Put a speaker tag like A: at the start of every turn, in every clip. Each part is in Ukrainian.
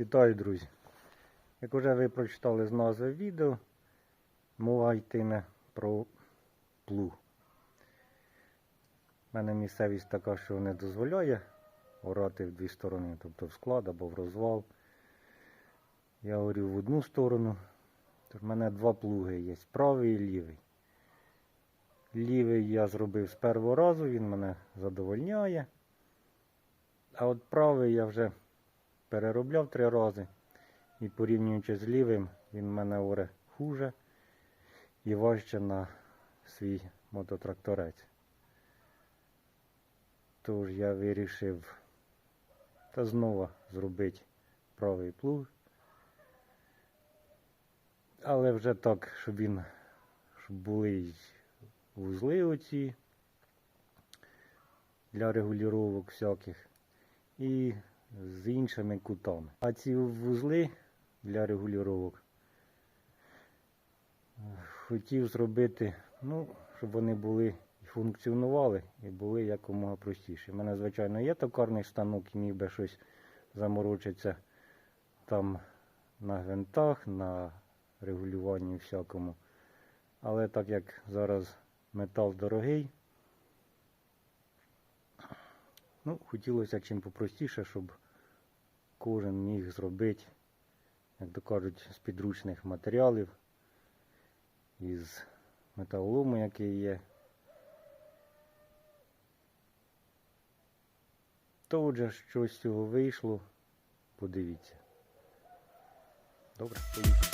A: Вітаю, друзі! Як вже ви прочитали з назви відео, мова йтиме про плуг. У мене місцевість така, що не дозволяє орати в дві сторони, тобто в склад або в розвал. Я орю в одну сторону. В мене два плуги є, правий і лівий. Лівий я зробив з першого разу, він мене задовольняє. А от правий я вже переробляв три рази. І порівнюючи з лівим, він в мене оре хуже і важче на свій мототракторець. Тож я вирішив та знову зробити правий плуг. Але вже так, щоб він щоб були вузли оці для регулювання всяких. І з іншими кутами. А ці вузли для регулювання хотів зробити, ну, щоб вони були і функціонували і були якомога простіші. У мене, звичайно, є токарний станок і міг би щось заморочитися там на гвинтах, на регулюванні всякому. Але так як зараз метал дорогий, Ну, хотілося чим попростіше, щоб кожен міг зробити, як то кажуть, з підручних матеріалів, із металолому, який є. То отже, що з цього вийшло, подивіться. Добре, поїхали.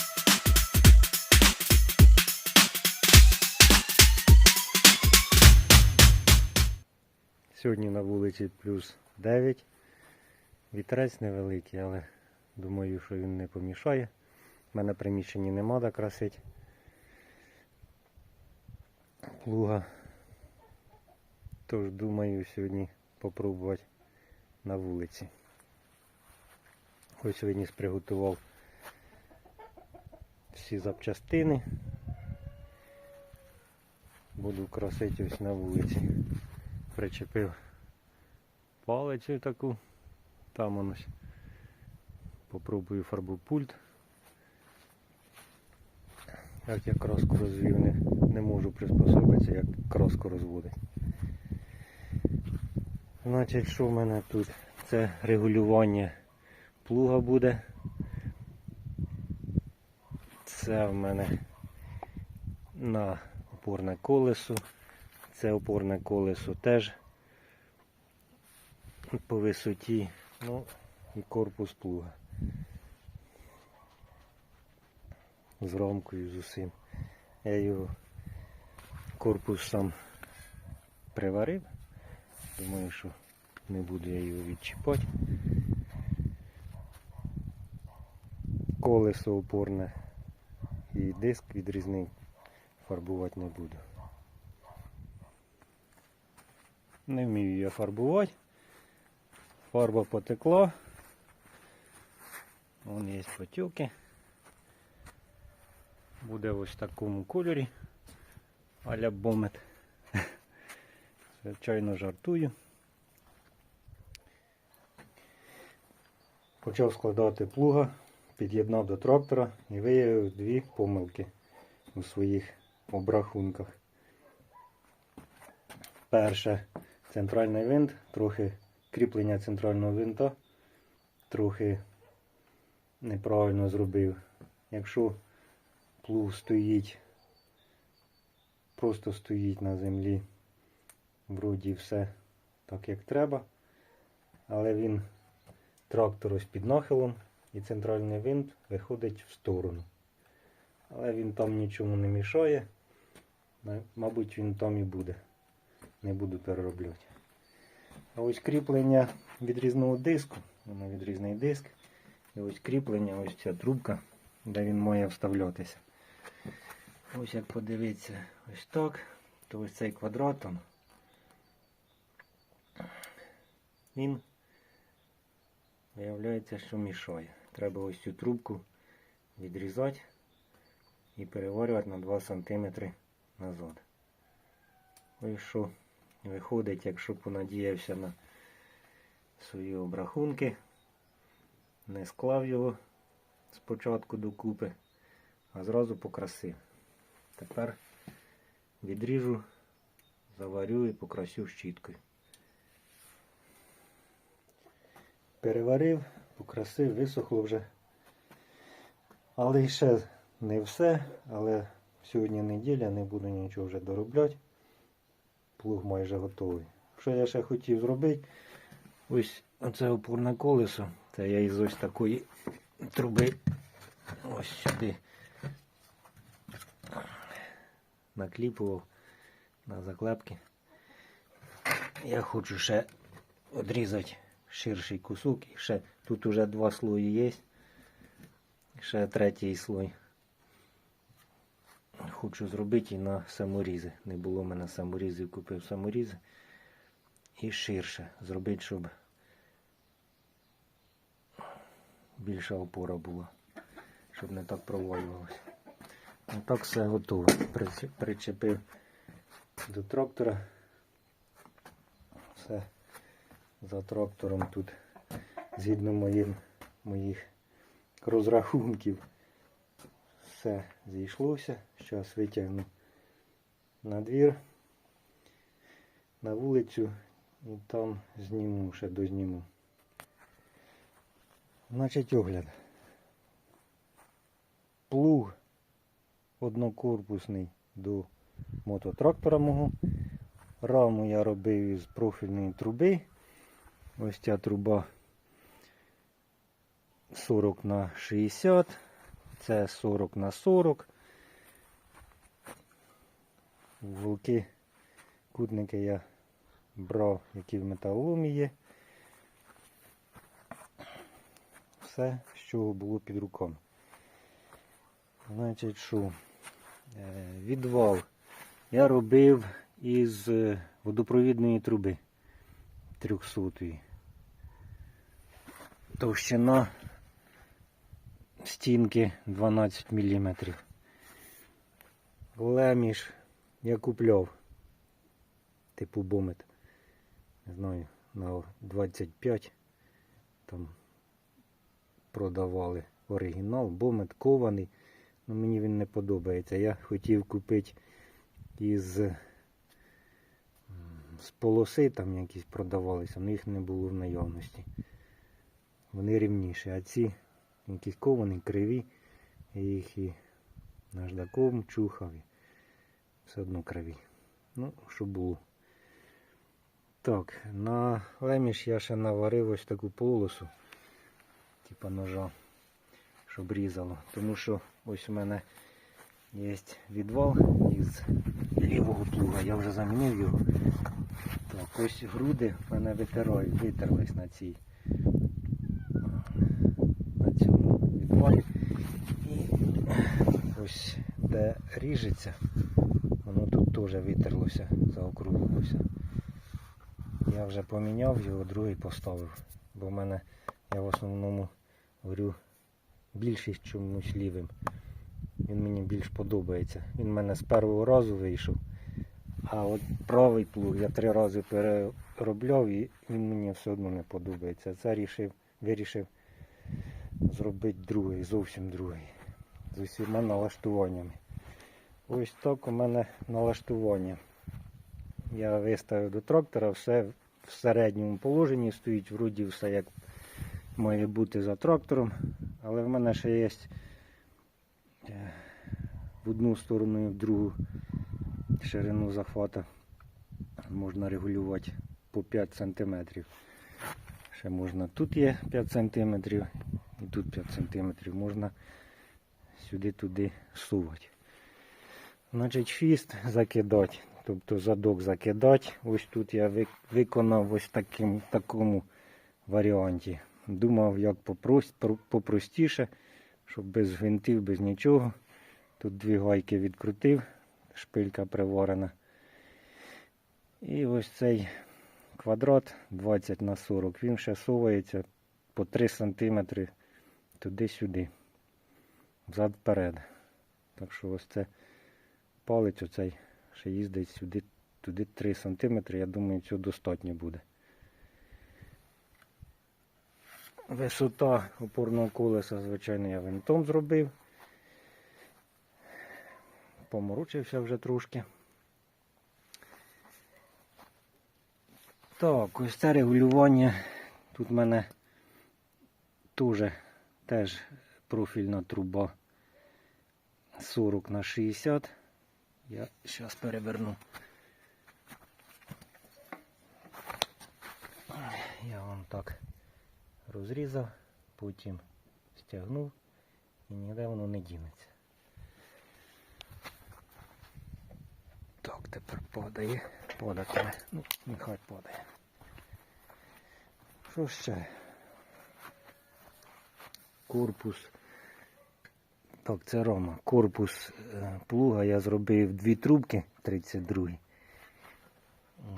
A: Сьогодні на вулиці плюс 9. Вітерець невеликий, але думаю, що він не помішає. У мене приміщенні нема де красить. Плуга. Тож думаю сьогодні попробувати на вулиці. Ось сьогодні приготував всі запчастини. Буду красити ось на вулиці причепив палицю таку. Там ось. Попробую фарбопульт. Як я краску розвів, не, не можу приспособитися, як краску розводить. Значить, що в мене тут? Це регулювання плуга буде. Це в мене на опорне колесо. Це опорне колесо теж по висоті, ну і корпус плуга. З рамкою з усім. Я його корпус сам приварив. Думаю, що не буду я його відчіпати. Колесо опорне і диск відрізний фарбувати не буду. Не вмію я фарбувати. Фарба потекла. Вон є потеки. Буде ось в такому кольорі. Аля бомет. Звичайно жартую. Почав складати плуга, під'єднав до трактора і виявив дві помилки у своїх обрахунках. Перше, центральний винт, трохи кріплення центрального винта трохи неправильно зробив. Якщо плуг стоїть, просто стоїть на землі, вроді все так як треба, але він трактор ось під нахилом і центральний винт виходить в сторону. Але він там нічому не мішає, мабуть, він там і буде не буду перероблювати. А ось кріплення відрізного диску, воно відрізний диск. І ось кріплення, ось ця трубка, де він має вставлятися. Ось як подивитися ось так, то ось цей квадрат він виявляється, що мішає. Треба ось цю трубку відрізати і переварювати на 2 см назад. Ось що Виходить, якщо понадіявся на свої обрахунки, не склав його спочатку докупи, а зразу покрасив. Тепер відріжу, заварю і покрасю щіткою. Переварив, покрасив, висохло вже. Але ще не все, але сьогодні неділя, не буду нічого вже доробляти. Плуг майже готовий. Що я ще хотів зробити? Ось оце опорне колесо. Це я із ось такої труби ось сюди накліпував на заклепки. Я хочу ще відрізати ширший кусок. І ще тут уже два слої є. Ще третій слой. Хочу зробити і на саморізи. Не було в мене саморізів, купив саморізи. І ширше зробити, щоб більша опора була. Щоб не так провалювалося. Ну так все готово. Причепив до трактора. Все за трактором тут згідно моїх розрахунків. Все зійшлося. Зараз витягну на двір, на вулицю і там зніму, ще дозніму. Значить огляд. Плуг однокорпусний до мототрактора мого. Раму я робив із профільної труби. Ось ця труба 40 на 60, це 40 на 40. Вулки, кутники я брав, які в металоломі є. Все, чого було під руками. Значить, що? Е, Відвал я робив із е, водопровідної труби 300. Товщина стінки 12 мм. Леміш я купляв типу бомет. Не знаю, на 25 там продавали оригінал, бомет кований. Ну, мені він не подобається. Я хотів купити із з полоси, там якісь продавалися, але їх не було в наявності. Вони рівніші, а ці якісь ковані, криві, я їх і наждаком чухав. і Все одно криві. Ну, що було. Так, на леміш я ще наварив ось таку полосу, типа ножа, щоб різало. Тому що ось у мене є відвал із лівого плуга. Я вже замінив його. Так, ось груди в мене витерлись на цій на цьому. І ось де ріжеться, воно тут теж витерлося, заокруглилося. Я вже поміняв його, другий поставив. Бо в мене я в основному говорю більшість чомусь лівим. Він мені більш подобається. Він в мене з першого разу вийшов. А от правий плуг я три рази переробляв і він мені все одно не подобається. Це рішив, вирішив зробити другий, зовсім другий. З усіма налаштуваннями. Ось так у мене налаштування. Я виставив до трактора, все в середньому положенні стоїть, вроді все як має бути за трактором. Але в мене ще є е, в одну сторону і в другу ширину захвата можна регулювати по 5 см. Ще можна тут є 5 см і тут 5 см. Можна сюди-туди сувати. Значить, фіст закидати, тобто задок закидати. Ось тут я виконав ось таким, такому варіанті. Думав, як попрос- попростіше, щоб без гвинтів, без нічого. Тут дві гайки відкрутив, шпилька приварена. І ось цей квадрат 20 на 40, він ще совається по 3 см туди-сюди, взад-вперед. Так що ось це палець оцей ще їздить сюди, туди 3 см, я думаю, цього достатньо буде. Висота опорного колеса, звичайно, я винтом зробив. Поморочився вже трошки. Так, ось це регулювання. Тут в мене теж, теж профільна труба 40 на 60. Я зараз переверну. Я вам так розрізав, потім стягнув і ніде воно не дінеться. Так, тепер падає. Падатиме. Ну, нехай падає. Що ще? Корпус. Так, це Рома. Корпус е, плуга я зробив дві трубки 32.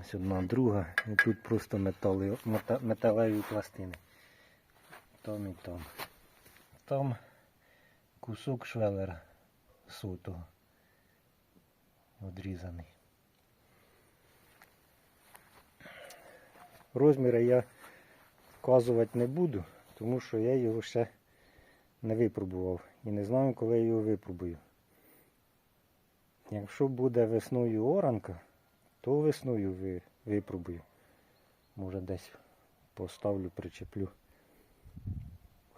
A: Ось одна друга. І тут просто метали, металеві пластини. Там і там. Там кусок швелера сотого. Одрізаний. Розміри я вказувати не буду, тому що я його ще не випробував і не знаю, коли я його випробую. Якщо буде весною оранка, то весною випробую. Може десь поставлю, причеплю.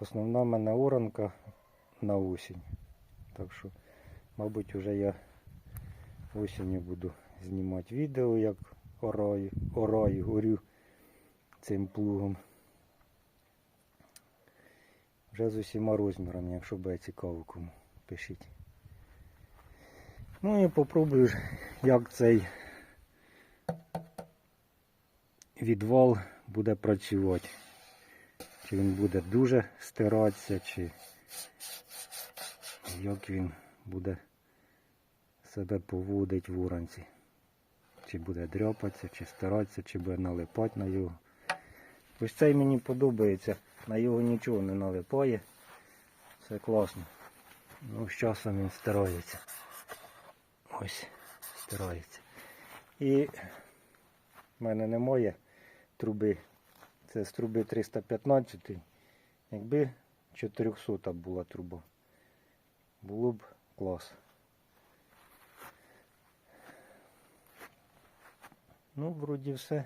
A: Основна в мене оранка на осінь. Так що, мабуть, вже я осінню буду знімати відео, як ораю, ораю, горю цим плугом. Вже з усіма розмірами, якщо буде цікаво кому, пишіть. Ну і попробую, як цей відвал буде працювати. Чи він буде дуже стиратися, чи як він буде себе поводити в уранці. Чи буде дряпатися, чи стиратися, чи буде налипати на його. Ось цей мені подобається. На його нічого не налипає. Все класно. Ну, з часом він стирається. Ось, стирається. І в мене немає труби. Це з труби 315. Якби 400 була труба, було б клас. Ну, вроді все.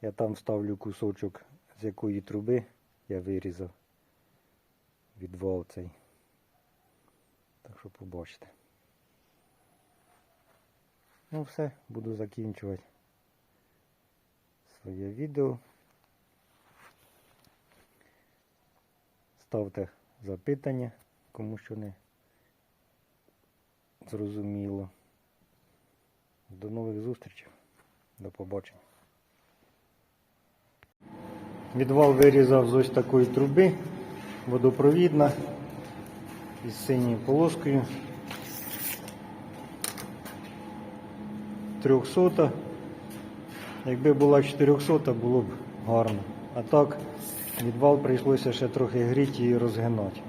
A: Я там ставлю кусочок, з якої труби я вирізав відвал цей. Так що побачите. Ну все, буду закінчувати своє відео. Ставте запитання, кому що не зрозуміло. До нових зустрічей. До побачення. Відвал вирізав з ось такої труби, водопровідна із синьою полоскою. 300. Якби була 400, було б гарно. А так відвал прийшлося ще трохи гріти і розгинати.